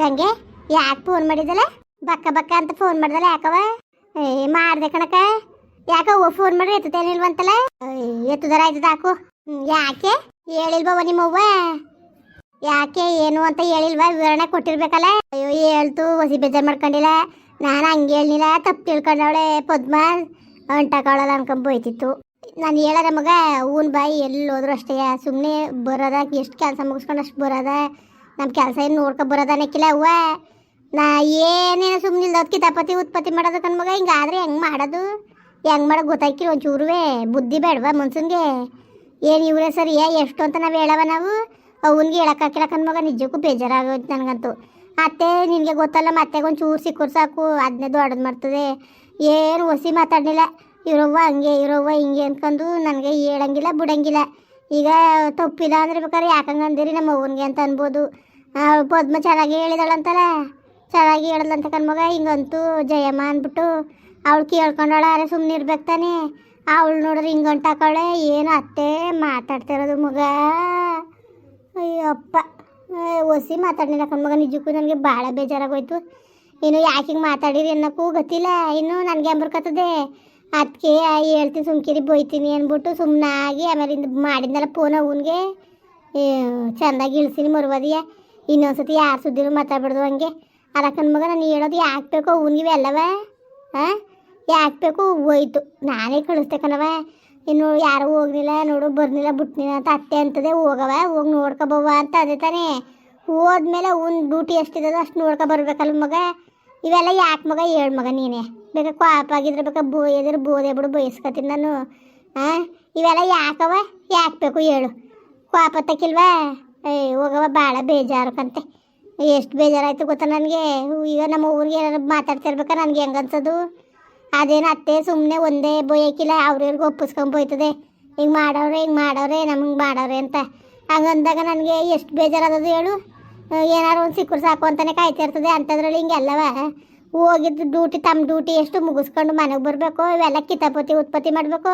ಗಂಗೆ, ಯಾಕೆ ಫೋನ್ ಮಾಡಿದಲ್ಲ ಬಕ್ಕ ಬಕ್ಕ ಅಂತ ಫೋನ್ ಮಾಡ್ದಲ್ಲ ಯಾಕವ ಏ, ಮಾಡ್ದೆ ಕಣಕ ಯಾಕ ಫೋನ್ ಮಾಡ್ರಿ ಎತ್ತುತ್ತೇನಿಲ್ವಂತಲ್ಲ ಎತ್ತುದರ ಆಯ್ತದ ಹಾಕು ಯಾಕೆ? ಹೇಳಿಲ್ಬವ ನಿಮ್ಮವ್ವ. ಯಾಕೆ, ಏನು ಅಂತ ಹೇಳಿಲ್ವಾ? ವಿವರಣೆ ಕೊಟ್ಟಿರ್ಬೇಕಲ್ಲ ಅಯ್ಯೋ, ಹೇಳ್ತು, ಹೊಸಿ ಬೇಜಾರು ಮಾಡ್ಕೊಂಡಿಲ್ಲ. ನಾನು ಹಂಗೆ ಹೇಳಿಲ್ಲ ತಪ್ಪು ತಿಳ್ಕೊಂಡವಳೆ ಪದ್ಮ ಅಂಟಕೊಳ್ಳಲ್ಲ ಅನ್ಕೊಂಡ್ ಬೈತಿತ್ತು. ನಾನು ಹೇಳ ಮಗ ಹೂನ್ ಬಾಯಿ ಎಲ್ಲಿ ಹೋದ್ರು ಅಷ್ಟೇ. ಸುಮ್ಮನೆ ಬರೋದ, ಎಷ್ಟು ಕೆಲಸ ಮುಗಿಸ್ಕೊಂಡು ಅಷ್ಟು ಬರೋದ. ನಮ್ಮ ಕೆಲಸ ಏನು ನೋಡ್ಕೊ ಬರೋದಾನೆ ಅನ್ನಕ್ಕಿಲ್ಲ ಅವ್ವ. ನಾ ಏನೇನು ಸುಮ್ಮನೆ ಇಲ್ದೋದ್ ಕಿತಾಪತಿ ಉತ್ಪತ್ತಿ ಮಾಡೋದು ಕಣ್ ಮಗ. ಹಿಂಗಾದ್ರೆ ಹೆಂಗೆ ಮಾಡೋದು? ಹೆಂಗೆ ಮಾಡೋದು ಗೊತ್ತಾಯ್ಕಿಲ್ಲ ಒಂಚೂರುವೆ. ಬುದ್ಧಿ ಬೇಡವಾ ಮನ್ಸನ್ಗೆ? ಏನು ಇವರೇ ಸರಿಯಾ ಎಷ್ಟು ಅಂತ ನಾವು ಹೇಳವ ನಾವು? ಅವನಿಗೆ ಹೇಳಕ್ಕಾಕಿಲ್ಲ ಕಣ್ ಮಗ. ನಿಜಕ್ಕೂ ಬೇಜಾರಾಗೋಯ್ತು ನನಗಂತೂ. ಅತ್ತೆ, ನಿನಗೆ ಗೊತ್ತಲ್ಲ ಮತ್ತೆ ಒಂಚೂರು ಸಿಕ್ಕರು ಸಾಕು. ಅದನ್ನೇ ದೊಡ್ಡದು ಮಾಡ್ತದೆ. ಏನು ಹೊಸಿ ಮಾತಾಡಲಿಲ್ಲ. ಇರೋವ್ವ ಹಂಗೆ, ಇರೋವ್ವ ಹಿಂಗೆ ಅನ್ಕೊಂಡು ನನಗೆ ಹೇಳಂಗಿಲ್ಲ, ಬಿಡಂಗಿಲ್ಲ. ಈಗ ತಪ್ಪಿಲ್ಲ ಅಂದ್ರೆ ಬೇಕಾದ್ರೆ ಯಾಕಂಗೆ ಅಂದಿರಿ ನಮ್ಮ ಅವ್ವನಿಗೆ ಅಂತ ಅನ್ಬೋದು. ಪದ್ಮ ಚೆನ್ನಾಗಿ ಹೇಳಿದಳಂತಲ್ಲ? ಚೆನ್ನಾಗಿ ಹೇಳಿದಳಂತ ಕಣ್ಮಗ, ಹಿಂಗಂತೂ ಜಯಮ್ಮ ಅಂದ್ಬಿಟ್ಟು ಅವಳು ಕೇಳ್ಕೊಂಡಾಳ, ಅರೆ ಸುಮ್ಮನೆ ಇರ್ಬೇಕು ತಾನೆ. ಅವಳು ನೋಡ್ರಿ ಹಿಂಗಂಟಾಕಳೆ ಏನು ಅತ್ತೆ ಮಾತಾಡ್ತಿರೋದು ಮಗ? ಅಯ್ಯಪ್ಪ ಒಸಿ ಮಾತಾಡಲಿಲ್ಲ ಕಣ್ಮಗ, ನಿಜಕ್ಕೂ ನನಗೆ ಭಾಳ ಬೇಜಾರಾಗೋಯ್ತು. ಇನ್ನು ಯಾಕೆ ಹಿಂಗೆ ಮಾತಾಡಿರಿ ಅನ್ನೋಕ್ಕೂ ಗೊತ್ತಿಲ್ಲ. ಇನ್ನು ನನಗೆ ಅಂಬರ್ಕತ್ತದೆ ಅದಕ್ಕೆ ಹೇಳ್ತೀನಿ, ಸುಮ್ಕಿರಿ, ಬೈತೀನಿ ಅಂದ್ಬಿಟ್ಟು ಸುಮ್ಮನಾಗಿ ಆಮೇಲೆ ಮಾಡಿದ್ನಲ್ಲ ಫೋನ್ ಅವನಿಗೆ. ಚೆಂದಾಗಿ ಇಳಿಸಿನಿ ಮರುವದಿಯ. ಇನ್ನೊಂದ್ಸತಿ ಯಾರು ಸುದ್ದಿ ಮಾತಾಡ್ಬಾರ್ದು ಹಂಗೆ. ಅದಕ್ಕನ ಮಗ ನಾನು ಹೇಳೋದು ಯಾಕೆ ಬೇಕೋ ಅವನಿಗೆ ಎಲ್ಲವ ಹಾಂ? ಯಾಕೆ ಬೇಕು ಹೋಯ್ತು. ನಾನೇ ಕಳಿಸ್ತೇಕನವ ಇನ್ನು ಯಾರು ಹೋಗ್ಲಿಲ್ಲ, ನೋಡು ಬರ್ನಿಲ್ಲ ಬಿಟ್ನಿಲ್ಲ ಅಂತ ಅತ್ತೆ ಅಂತದೆ ಹೋಗವ ಹೋಗಿ ನೋಡ್ಕೊಬವ್ವ ಅಂತ ಅದೇ ತಾನೇ. ಹೋದ್ಮೇಲೆ ಅವ್ನ ಡ್ಯೂಟಿ ಎಷ್ಟಿದೆ ಅಷ್ಟು ನೋಡ್ಕೊ ಬರ್ಬೇಕಲ್ಲ ಮಗ. ಇವೆಲ್ಲ ಯಾಕೆ ಮಗ? ಹೇಳು ಮಗ ನೀನೇ. ಬೇಕಾ ಕ್ವಾಪ್ ಆಗಿದ್ರೆ ಬೇಕಾ ಎದುರು ಬೋದೆ ಬಿಡು ಬಯಸ್ಕೊತೀನಿ ನಾನು. ಹಾಂ? ಇವೆಲ್ಲ ಯಾಕವ ಯಾಕೆ ಬೇಕು ಹೇಳು. ಕ್ವಾಪ ತಕ್ಕಿಲ್ವಾ? ಏ ಹೋಗವ ಭಾಳ ಬೇಜಾರು ಕಂತೆ. ಎಷ್ಟು ಬೇಜಾರಾಯ್ತು ಗೊತ್ತಾ ನನಗೆ? ಈಗ ನಮ್ಮ ಊರಿಗೆ ಏನಾರು ಮಾತಾಡ್ತಿರ್ಬೇಕಾ? ನನಗೆ ಹೆಂಗೆ ಅನ್ಸೋದು? ಅದೇನು ಅತ್ತೆ ಸುಮ್ಮನೆ ಒಂದೇ ಬೊಯ್ಯಕ್ಕಿಲ್ಲ ಅವ್ರಿವ್ರಿಗೆ ಒಪ್ಪಿಸ್ಕೊಂಡ್ ಬೈತದೆ ಹಿಂಗೆ ಮಾಡೋರೆ ಹಿಂಗೆ ಮಾಡೋರೆ, ನಮಗೆ ಮಾಡೋರೆ ಅಂತ. ಹಂಗಂದಾಗ ನನಗೆ ಎಷ್ಟು ಬೇಜಾರಾದದು ಹೇಳು. ಏನಾರು ಒಂದು ಸಿಕ್ಕರು ಸಾಕು ಅಂತಲೇ ಕಾಯ್ತಿರ್ತದೆ. ಅಂಥದ್ರಲ್ಲಿ ಹಿಂಗೆಲ್ಲವ ಹೋಗಿದ್ದು ಡ್ಯೂಟಿ ತಮ್ಮ ಡ್ಯೂಟಿ ಎಷ್ಟು ಮುಗಿಸ್ಕೊಂಡು ಮನೆಗೆ ಬರಬೇಕು? ಇವೆಲ್ಲ ಕಿತಾಪತಿ, ಉತ್ಪತ್ತಿ ಮಾಡಬೇಕು?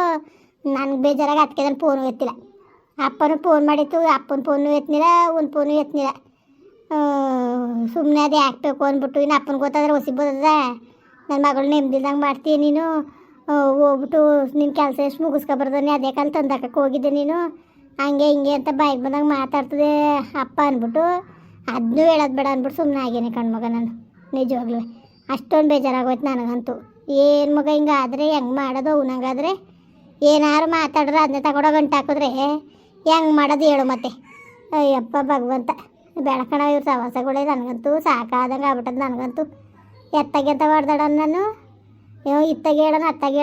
ನನಗೆ ಬೇಜಾರಾಗಿ ಅದಕ್ಕೆ ನಾನು ಹೋಗ್ತಿಲ್ಲ ಎತ್ತಿಲ್ಲ. ಅಪ್ಪನೂ ಫೋನ್ ಮಾಡಿತ್ತು, ಅಪ್ಪನ ಫೋನು ಎತ್ತಿನಿಲ್ಲ ಒಂದು ಫೋನು ಎತ್ತಿನಿಲ್ಲ ಸುಮ್ಮನೆ ಅದು ಯಾಕಬೇಕು ಅಂದ್ಬಿಟ್ಟು, ಇನ್ನು ಅಪ್ಪನ ಗೊತ್ತಾದ್ರೆ ಹೊಸಿ ಬರ್ತದ? ನನ್ನ ಮಗಳು ನೆಮ್ಮದಿಲ್ದಂಗೆ ಮಾಡ್ತೀಯ ನೀನು? ಹೋಗ್ಬಿಟ್ಟು ನಿನ್ನ ಕೆಲಸ ಎಷ್ಟು ಮುಗಿಸ್ಕೊಬರ್ದಾನೆ ಅದೇ ಕಾಲ ತಂದಾಕಕ್ಕೆ ಹೋಗಿದ್ದೆ ನೀನು. ಹಂಗೆ ಹಿಂಗೆ ಅಂತ ಬಾಯಿಗೆ ಬಂದಂಗೆ ಮಾತಾಡ್ತದೆ ಅಪ್ಪ ಅಂದ್ಬಿಟ್ಟು. ಅದನ್ನೂ ಹೇಳೋದು ಬೇಡ ಅಂದ್ಬಿಟ್ಟು ಸುಮ್ಮನೆ ಆಗೇನೆ ಕಣ್ಮಗ ನಾನು, ನಿಜವಾಗ್ಲೂ. ಅಷ್ಟೊಂದು ಬೇಜಾರಾಗೋಯ್ತು ನನಗಂತೂ. ಏನು ಮಗ ಹಿಂಗಾದರೆ, ಹೆಂಗೆ ಮಾಡೋದು, ಅವನಂಗಾದ್ರೆ? ಏನಾರು ಮಾತಾಡಿದ್ರೆ ಅದನ್ನೇ ತಗೊಂಡೋಗಿ ಗಂಟು ಹಾಕಿದ್ರೆ ಹೆಂಗೆ ಮಾಡೋದು ಹೇಳು ಮತ್ತೆ. ಅಯ್ಯಪ್ಪ ಭಗವಂತ ಬೆಳಕಣ ಇವ್ರ ಸವಾಸಗಳೇ ನನಗಂತೂ ಸಾಕಾದಂಗೆ ಆಗ್ಬಿಟ್ಟದ ನನಗಂತೂ. ಎತ್ತಾಗೆ ಅಂತ ಮಾಡ್ದಾಡ ನಾನು ಏ ಇತ್ತಾಗ ಹೇಳೋಣ ಅತ್ತಾಗ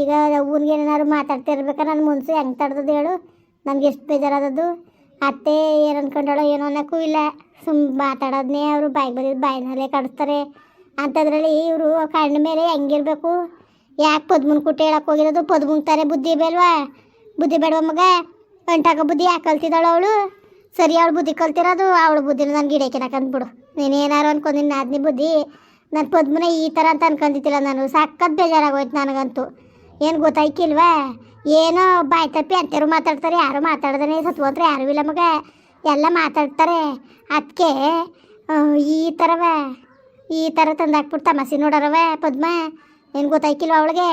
ಈಗ ಊರಿಗೆ ಏನಾರು ಮಾತಾಡ್ತಿರ್ಬೇಕಾ? ನನ್ನ ಮುನ್ಸು ಹೆಂಗೆ ತಡ್ದದು ಹೇಳು? ನನಗೆ ಎಷ್ಟು ಬೇಜಾರಾದದ್ದು? ಅತ್ತೆ ಏನು ಅನ್ಕೊಂಡಾಳೋ ಏನೋ ಅನ್ನೋಕ್ಕೂ ಇಲ್ಲ. ಸುಮ್ ಮಾತಾಡೋದನ್ನೇ ಅವರು ಬಾಯಿಗೆ ಬಂದಿದ್ದು ಬಾಯಿನಲ್ಲೇ ಕಡಿಸ್ತಾರೆ ಅಂಥದ್ರಲ್ಲಿ ಇವರು ಕಣ್ಣ ಮೇಲೆ ಹೆಂಗಿರ್ಬೇಕು? ಯಾಕೆ ಪದ್ಮನ್ ಕುಟ್ಟಿ ಹೇಳಕ್ಕೆ ಹೋಗಿರೋದು? ಪದ್ಮುಂಗ್ತಾರೆ ಬುದ್ಧಿ ಬೇಲ್ವಾ ಬುದ್ಧಿ ಬೇಡವಾ ಮಗ? ಗಂಟಾಗ ಬುದ್ಧಿ ಯಾಕೆ ಕಲ್ತಿದ್ದಾಳು ಅವಳು? ಸರಿ, ಅವಳು ಬುದ್ಧಿ ಕಲ್ತಿರೋದು ಅವಳು ಬುದ್ಧಿನ ನನಗೆ ಗಿಡಕ್ಕೆ ಅಂದ್ಬಿಡು ನೀನು ಏನಾರು ಅನ್ಕೊಂಡಿನಿ ನಾದ್ನಿ ಬುದ್ಧಿ ನನ್ನ ಪದ್ಮನ ಈ ಥರ ಅಂತ ಅನ್ಕೊಂಡಿದ್ದಿಲ್ಲ ನಾನು. ಸಖತ್ ಬೇಜಾರಾಗೋಯ್ತು ನನಗಂತೂ. ಏನು ಗೊತ್ತಾಯ್ಕಿಲ್ವಾ? ಏನೋ ಬಾಯ್ ತಪ್ಪಿ ಅಂತಾರು ಮಾತಾಡ್ತಾರೆ, ಯಾರು ಮಾತಾಡ್ದೇ ಸತ್ವಂತ್ರ ಯಾರು ಇಲ್ಲ ಮಗ. ಎಲ್ಲ ಮಾತಾಡ್ತಾರೆ. ಅದಕ್ಕೆ ಈ ಥರವ, ಈ ಥರ ತಂದಾಕ್ಬಿಟ್ಟು ತಮಾಷೆ ನೋಡೋರವ ಪದ್ಮ. ಏನು ಗೊತ್ತಾಯ್ಕಿಲ್ವ ಅವಳಿಗೆ?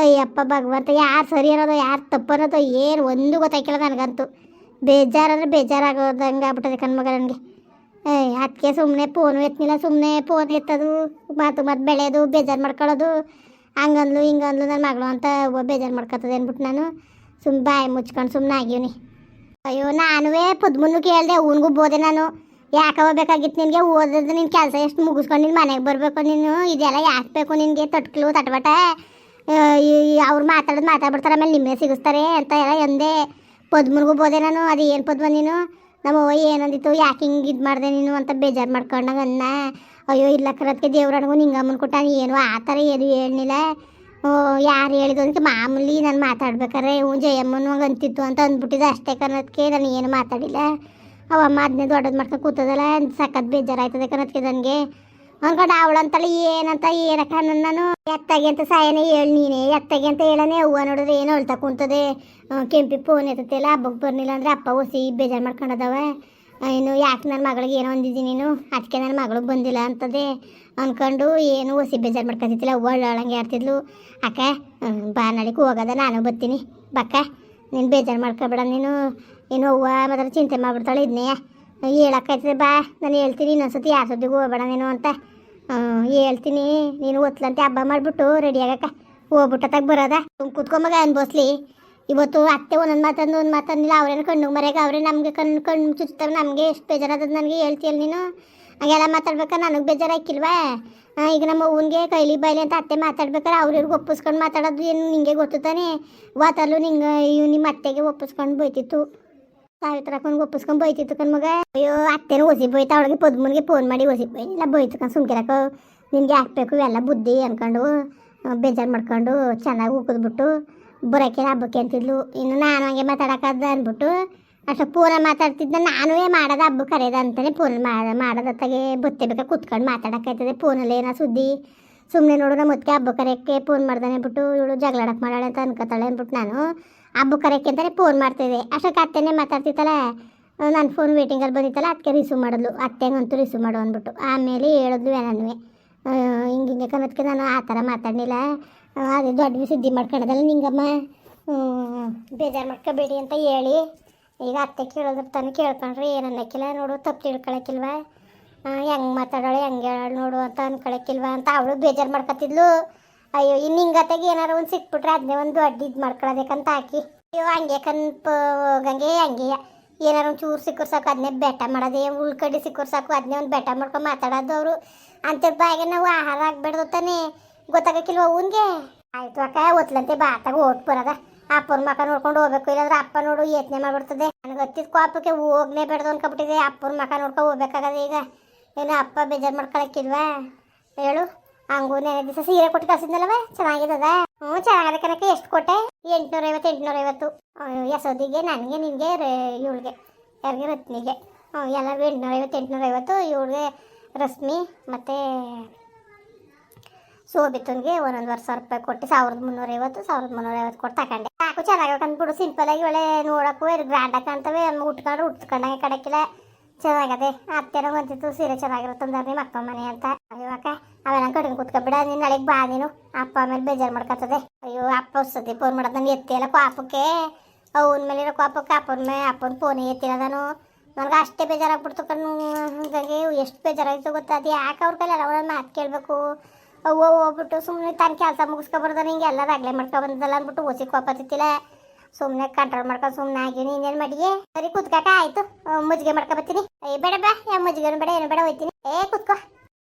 ಅಯ್ಯಪ್ಪ ಭಗವಂತ, ಯಾರು ಸರಿ ಅನ್ನೋದು ಯಾರು ತಪ್ಪು ಏನು ಒಂದು ಗೊತ್ತಾಗಿಲ್ಲ ನನಗಂತೂ. ಬೇಜಾರಾದ್ರೆ ಬೇಜಾರಾಗೋದಂಗೆ ಆಗ್ಬಿಟ್ಟದೆ ಕಣ್ಮಗ ನನಗೆ. ಏಯ್ ಅದಕ್ಕೆ ಸುಮ್ಮನೆ ಫೋನು ಎತ್ತಲಿಲ್ಲ ಸುಮ್ಮನೆ ಫೋನ್ ಎತ್ತೋದು, ಮಾತು ಮಾತು ಬೆಳೆಯೋದು ಬೇಜಾರು ಮಾಡ್ಕೊಳ್ಳೋದು. ಹಂಗಂದ್ಲು, ಹಿಂಗಂದ್ಲು ನನ್ನ ಮಗಳು ಅಂತ ಬೇಜಾರು ಮಾಡ್ಕೊತದೆ ಅಂದ್ಬಿಟ್ಟು ನಾನು ಸುಮ್ಮ ಬಾಯಿ ಮುಚ್ಕೊಂಡು ಸುಮ್ಮನೆ ಆಗೀವ್ನಿ. ಅಯ್ಯೋ, ನಾನುವೇ ಪದ್ಮನ್ನು ಕೇಳಿದೆ, ಅವನಿಗೂ ಬೋದೆ ನಾನು. ಯಾಕೆ ಹೋಗ್ಬೇಕಾಗಿತ್ತು ನಿನಗೆ? ಓದಿದ್ರೆ ನಿನ್ನ ಕೆಲಸ ಎಷ್ಟು ಮುಗಿಸ್ಕೊಂಡು ನಿನ್ನ ಮನೆಗೆ ಬರಬೇಕು ನೀನು? ಇದೆಲ್ಲ ಯಾಕೆ ಬೇಕು ನಿನಗೆ? ತಟ್ಕಲು, ತಟ್ಬಟ. ಅವ್ರು ಮಾತಾಡೋದು ಮಾತಾಡ್ಬಿಡ್ತಾರೆ, ಆಮೇಲೆ ನಿಮ್ಮೇ ಸಿಗಿಸ್ತಾರೆ ಅಂತ ಎಲ್ಲ ಎಂದೇ. ಪದ್ಮನಿಗೂ ಬೋದೆ ನಾನು, ಅದು ಏನು ಪದ್ಮ ನೀನು? ನಮ್ಮ ಅವ್ವ ಏನಂದಿತ್ತು, ಯಾಕೆ ಹಿಂಗೆ ಇದು ಮಾಡಿದೆ ನೀನು ಅಂತ ಬೇಜಾರು ಮಾಡ್ಕೊಂಡಾಗ ಅನ್ನ. ಅಯ್ಯೋ, ಇಲ್ಲ ಕರದ್ಕೆ ದೇವ್ರನಿಗೂ ನಿಂಗೆ ಅಮ್ಮನ ಕೊಟ್ಟ ಏನು ಆ ಥರ ಏನು ಹೇಳಿಲ್ಲ ಯಾರು ಹೇಳಿದ್ರು ಅಂತ ಮಾಮೂಲಿ ನಾನು ಮಾತಾಡ್ಬೇಕಾರೆ ಹ್ಞೂ ಜಯಮ್ಮನ ಅಂತಿತ್ತು ಅಂತ ಅಂದ್ಬಿಟ್ಟಿದ್ದೆ ಅಷ್ಟೇ ಕನ್ನೋದಕ್ಕೆ ನಾನು ಏನು ಮಾತಾಡಿಲ್ಲ. ಅವಮ್ಮ ಅದನ್ನೇ ದೊಡ್ಡದು ಮಾಡ್ಕೊಂಡು ಕೂತದಲ್ಲ ಸಖತ್ ಬೇಜಾರಾಯ್ತದೆ ಕನ್ನೋದಕ್ಕೆ ನನಗೆ ಅನ್ಕೊಂಡು ಅವಳಂತಲ್ಲ ಏನಂತ ಏನಕ್ಕ ನಾನು? ಎತ್ತಾಗೆ ಅಂತ ಸಾಯನೇ ಹೇಳಿ ನೀನೆ ಎತ್ತಾಗೆ ಅಂತ ಹೇಳನೆ ಹೂವು ನೋಡಿದ್ರೆ ಏನು ಅಳ್ತಾ ಕುಂತದೆ? ಕೆಂಪಿ ಫೋನ್ ಎತ್ತಲ್ಲ ಹಬ್ಬಕ್ಕೆ ಬರ್ನಿಲ್ಲ ಅಂದ್ರೆ ಅಪ್ಪ ಹೊಸಿ ಬೇಜಾರು ಮಾಡ್ಕೊಂಡದವ. ಇನ್ನು ಯಾಕೆ ನನ್ನ ಮಗಳಿಗೆ ಏನೋ ಅಂದಿದ್ದೀನಿ ನೀನು? ಅದಕ್ಕೆ ನನ್ನ ಮಗಳು ಬಂದಿಲ್ಲ ಅಂತದೆ. ಅನ್ಕೊಂಡು ಏನು ಹೊಸಿ ಬೇಜಾರು ಮಾಡ್ಕೊತಿದ್ದಿಲ್ಲ ಒಳ್ಳೊಳಂಗೆ ಆಡ್ತಿದ್ಲು. ಅಕ್ಕ ಹ್ಮ್, ಬಾ ನಾಳೆಗೆ ಹೋಗೋದ ನಾನು ಬರ್ತೀನಿ. ಬಕ್ಕ ನೀನು ಬೇಜಾರು ಮಾಡ್ಕೊಬೇಡ ನೀನು. ಏನು ಅವ್ವ ಮಾತ್ರ ಚಿಂತೆ ಮಾಡ್ಬಿಡ್ತಾಳೆ ಇದನ್ನೇ ಹೇಳಕ್ಕಾಯ್ತದೆ ಬಾ ನಾನು ಹೇಳ್ತೀನಿ ಇನ್ನೊಂದ್ಸತಿ ಯಾರ ಸದ್ದಿಗೂ ಹೋಗ್ಬೇಡ ನೀನು ಅಂತ. ಹೇಳ್ತೀನಿ. ನೀನು ಒತ್ಲಂತೆ ಹಬ್ಬ ಮಾಡಿಬಿಟ್ಟು ರೆಡಿ ಆಗಕ್ಕ. ಹೋಗ್ಬಿಟ್ಟತ್ತಾಗ ಬರೋದ. ಕುತ್ಕೊಂಬಾಗ ಅನ್ಬೋಸ್ಲಿ ಇವತ್ತು ಅತ್ತೆ ಒಂದೊಂದು ಮಾತಂದು ಒಂದು ಮಾತಂದಿಲ್ಲ ಅವ್ರೇನು ಕಣ್ಣು ಮರ್ಯಾಗ, ಅವ್ರೇ ನಮಗೆ ಕಣ್ಣು ಕಣ್ಣು ಚುಚ್ತಾರೆ. ನಮಗೆ ಎಷ್ಟು ಬೇಜಾರಾದದ್ದು ನನಗೆ ಹೇಳ್ತೀಯಲ್ಲ ನೀನು. ಹಾಗೆಲ್ಲ ಮಾತಾಡ್ಬೇಕಾ? ನನಗೆ ಬೇಜಾರಾಕಿಲ್ವಾ? ಈಗ ನಮ್ಮ ಅವ್ವನಿಗೆ ಕೈಲಿ ಬೈಲಿ ಅಂತ ಅತ್ತೆ ಮಾತಾಡ್ಬೇಕಾರೆ ಅವ್ರಿಗೆ ಒಪ್ಪಿಸ್ಕೊಂಡು ಮಾತಾಡೋದು ಏನು ನಿಂಗೆ ಗೊತ್ತು ತಾನೇ? ವಾತಲ್ಲೂ ನಿಂಗೆ ಇವ್ ನಿಮ್ಮ ಅತ್ತೆಗೆ ಒಪ್ಪಿಸ್ಕೊಂಡು ಬೈತಿತ್ತು. ಸಾವಿತ್ರಕ್ಕಂಗೆ ಒಪ್ಪಿಸ್ಕೊಂಡು ಬೈತಿತ್ತು ಕಣ್ ಮಗ. ಅಯ್ಯೋ, ಅತ್ತೆನೂ ಒಸಿ ಬೈತ ಅವಳಿಗೆ ಪದ್ಮನಿಗೆ ಫೋನ್ ಮಾಡಿ ಒಸಿ ಬೈ ಇಲ್ಲ ಕನ್ ಸುಮ್ಕಿರಕ ನಿನ್ಗೆ ಹಾಕ್ಬೇಕು ಎಲ್ಲ ಬುದ್ಧಿ ಅನ್ಕೊಂಡು ಬೇಜಾರು ಮಾಡ್ಕೊಂಡು ಚೆನ್ನಾಗಿ ಉಗಿದ್ಬಿಟ್ಟು ಬರೋಕೆ ಹಬ್ಬಕ್ಕೆ ಅಂತಿದ್ಲು. ಇನ್ನು ನಾನು ಹಂಗೆ ಮಾತಾಡೋಕ್ಕದ ಅಂದ್ಬಿಟ್ಟು ಅಷ್ಟು ಫೋನ ಮಾತಾಡ್ತಿದ್ದ ನಾನೇ ಮಾಡೋದು ಹಬ್ಬ ಕರೆಯೋದು ಅಂತಾನೆ ಫೋನ್ ಮಾಡ ಮಾಡೋದತ್ತಾಗೆ ಬತ್ತೇಬೇಕಾ ಕುತ್ಕೊಂಡು ಮಾತಾಡೋಕ್ಕಾಯ್ತದೆ. ಫೋನಲ್ಲಿ ಏನೋ ಸುದ್ದಿ? ಸುಮ್ಮನೆ ನೋಡು ನಮ್ಮ ಹಬ್ಬ ಕರೆಯೋಕ್ಕೆ ಫೋನ್ ಮಾಡ್ದಾನೆ ಬಿಟ್ಟು ಇವಳು ಜಗಳಾಡಕ್ಕೆ ಮಾಡಾಳೆ ಅಂತ ಅನ್ಕೋತಾಳೆ ಅಂದ್ಬಿಟ್ಟು ನಾನು ಹಬ್ಬ ಕರೆಕ್ಕೆ ಅಂತಾನೆ ಫೋನ್ ಮಾಡ್ತಿದ್ದೆ ಅಷ್ಟಕ್ಕೆ ಅತ್ತೆನೇ ಮಾತಾಡ್ತಿತ್ತಲ್ಲ ನನ್ನ ಫೋನ್ ವೇಟಿಂಗಲ್ಲಿ ಬಂದಿತ್ತಲ್ಲ ಅದಕ್ಕೆ ರಿಸೀವ್ ಮಾಡಿದ್ಲು. ಅತ್ತೆಗಂತೂ ರಿಸೀವ್ ಮಾಡು ಅಂದ್ಬಿಟ್ಟು. ಆಮೇಲೆ ಹೇಳಿದ್ಲು ನನ್ನವೇ ಹಿಂಗೆ ಹಿಂಗೆ ಕನ್ನೋದಕ್ಕೆ ನಾನು ಆ ಥರ ಮಾತಾಡಲಿಲ್ಲ. ಅದೇ ದೊಡ್ಡ ಸುದ್ದಿ ಮಾಡ್ಕೊಳೋದಲ್ಲ ನಿಂಗಮ್ಮ ಬೇಜಾರು ಮಾಡ್ಕೋಬೇಡಿ ಅಂತ ಹೇಳಿ. ಈಗ ಅತ್ತೆ ಕೇಳಿದ್ರೆ ತಾನು ಕೇಳ್ಕೊಂಡ್ರೆ ಏನು ನೋಡು ತಪ್ಪು ತಿಳ್ಕೊಳಕ್ಕಿಲ್ವ? ಹೆಂಗೆ ಮಾತಾಡೋಳೆ, ಹೆಂಗೆ ಹೇಳೋಳು ನೋಡು ಅಂತ ಅನ್ಕೊಳಕ್ಕಿಲ್ವ ಅಂತ ಅವಳು ಬೇಜಾರು ಮಾಡ್ಕೊತಿದ್ಲು. ಅಯ್ಯೋ, ಇನ್ನು ಹಿಂಗತ್ತಾಗ ಏನಾರು ಒಂದು ಸಿಕ್ಬಿಟ್ರೆ ಅದನ್ನೇ ಒಂದು ಅಡ್ಡಿ ಇದು ಮಾಡ್ಕೊಳ್ಳೋದಕ್ಕಂತ ಹಾಕಿ. ಅಯ್ಯೋ, ಹಂಗೆ ಕನ್ಪ ಹೋಗಂಗೆ, ಹಂಗೆ. ಏನಾರು ಒಂದು ಚೂರು ಸಿಕ್ಕರು ಸಾಕು ಅದನ್ನೇ ಬೆಟ್ಟ ಮಾಡೋದೇ. ಉಳ್ಕಡ್ಡಿ ಸಿಕ್ಕರು ಸಾಕು ಅದನ್ನೇ ಒಂದು ಬೆಟ್ಟ ಮಾಡ್ಕೊಂಡು ಮಾತಾಡೋದು ಅವರು. ಅಂತ ಬಾಯಿಗೆ ನಾವು ಆಹಾರ ಆಗ್ಬೇಡ್ದು ತಾನೇ. ಗೊತ್ತಾಗಕ್ಕಿಲ್ವ ಅವನ್ಗೆ? ಆಯ್ತು ಅಕ್ಕ ಒತ್ಲಂತೆ ಬಾತಾಗ ಓಟ್ ಬರೋದ. ಅಪ್ಪನ ಮಕ್ಕ ನೋಡ್ಕೊಂಡು ಹೋಗ್ಬೇಕು, ಇಲ್ಲಾಂದ್ರೆ ಅಪ್ಪ ನೋಡು, ಯತ್ನೆ ಮಾಡ್ಬಿಡ್ತದೆ. ನನಗೆ ಹತ್ತಿದ ಕೋಪಕ್ಕೆ ಹೋಗ್ನೇ ಬೇಡ್ದು ಅನ್ಕೊಬಿಟ್ಟಿದೆ. ಅಪ್ಪನ ಮಕ್ಕ ನೋಡ್ಕೊಂಡು ಹೋಗ್ಬೇಕಾಗದೆ ಈಗ. ಏನು ಅಪ್ಪ ಬೇಜಾರು ಮಾಡ್ಕೊಳಕ್ಕಿಲ್ವಾ? ಹೇಳು. ಹಂಗೂ ನೆನೆ ದಿವಸ ಸೀರೆ ಕೊಟ್ಟು ಕಳ್ಸಿದ್ನಲ್ಲವ? ಚೆನ್ನಾಗಿದ್ದದ? ಹ್ಞೂ, ಚೆನ್ನಾಗದ ಕನಕ ಎಷ್ಟು ಕೊಟ್ಟೆ? ಎಂಟ್ನೂರ ಐವತ್ತು ಎಂಟುನೂರ ಐವತ್ತು ಯಶೋದಿಗೆ, ನನಗೆ, ನಿನಗೆ ಇವಳಿಗೆ, ಯಾರಿಗೆ? ರತ್ನಿಗೆ. ಹ್ಞೂ ಎಲ್ಲರಿಗೂ ಎಂಟುನೂರ ಐವತ್ತು ಎಂಟುನೂರ ಐವತ್ತು ಇವಳಿಗೆ, ರಶ್ಮಿ ಮತ್ತು ಸೋಬಿತನ್ಗೆ ಒಂದೊಂದು ವರ್ಷ ಸಾವಿರ ರೂಪಾಯಿ ಕೊಟ್ಟು ಸಾವಿರದ ಮುನ್ನೂರ ಐವತ್ತು ಸಾವಿರದ ಮುನ್ನೂರ ಐವತ್ತು ಕೊಟ್ಟು ತಗೊಂಡೆ ಸಾಕು, ಚೆನ್ನಾಗಿ ಕಂದ್ಬಿಡು ಸಿಂಪಲ್ ಆಗಿ ಒಳ್ಳೆ ನೋಡಕ್ಕೂ ಗ್ರ್ಯಾಂಡ್ ಕಾಣ್ತವೆ. ಉಟ್ಕೊಂಡು ಉಟ್ಕೊಂಡಂಗೆ ಕಡಕಿಲ್ಲ ಚೆನ್ನಾಗದೆ. ಅತ್ತೆನೋ ಬಂತಿತ್ತು ಸೀರೆ ಚೆನ್ನಾಗಿರುತ್ತೆ ಅಂದ್ರೆ ಅಪ್ಪ ಮನೆ ಅಂತ. ಇವಾಗ ಅವೆಲ್ಲ ಕಟ್ಕೊಂಡು ಕೂತ್ಕೊಬಿಡ ನೀನು ನಾಳೆಗೆ ಬಾ ನೀನು. ಅಪ್ಪ ಆಮೇಲೆ ಬೇಜಾರು ಮಾಡ್ಕೊತದೆ ಅಯ್ಯೋ, ಅಪ್ಪ ಹೊಸತಿ ಫೋನ್ ಮಾಡೋದು ನಾನು ಎತ್ತಿಲ್ಲ ಪಾಪಕ್ಕೆ ಅವನ ಮೇಲೆ ಇರೋ ಕೋಪಕ್ಕೆ ಅಪ್ಪನ ಮೇಲೆ ಅಪ್ಪನ ಫೋನ್ ಎತ್ತಿಲ್ಲ ನಾನು. ನನಗೆ ಅಷ್ಟೇ ಬೇಜಾರಾಗ್ಬಿಡ್ತು ಕಣ್ಣು. ಹಾಗಾಗಿ ಎಷ್ಟು ಬೇಜಾರಾಯ್ತು ಗೊತ್ತಾ? ಅದು ಯಾಕೆ ಅವ್ರ ಕೈಲಿ ಅವ್ರ ಮಾತು ಕೇಳಬೇಕು. ಅವ್ವ ಹೋಗ್ಬಿಟ್ಟು ಸುಮ್ಮನೆ ತಾನು ಕೆಲಸ ಮುಗಿಸ್ಕೊಬಾರ್ದು ಹಿಂಗೆ ಎಲ್ಲ ರಾಗ್ಲೆ ಮಾಡ್ಕೊಬಂದಲ್ಲ ಅಂದ್ಬಿಟ್ಟು ಓಸಿ ಕೋಪತ್ತಿತ್ತಿಲ್ಲ ಸುಮ್ಮನೆ ಕಂಟ್ರೋಲ್ ಮಾಡ್ಕೊಂಡು ಸುಮ್ಮನೆ ಆಗಿ ಇನ್ನೇನು ಮಾಡಿಗೆ ಸರಿ ಕುತ್ಕಾಕ ಆಯಿತು. ಮಜ್ಜಿಗೆ ಮಾಡ್ಕೊಬತ್ತೀನಿ ಏ, ಬೇಡ ಬಾ ಮಜ್ಜಿಗೆ ಬೇಡ, ಏನು ಬೇಡ ಹೋಯ್ತೀನಿ. ಏ, ಕುತ್ಕೋ.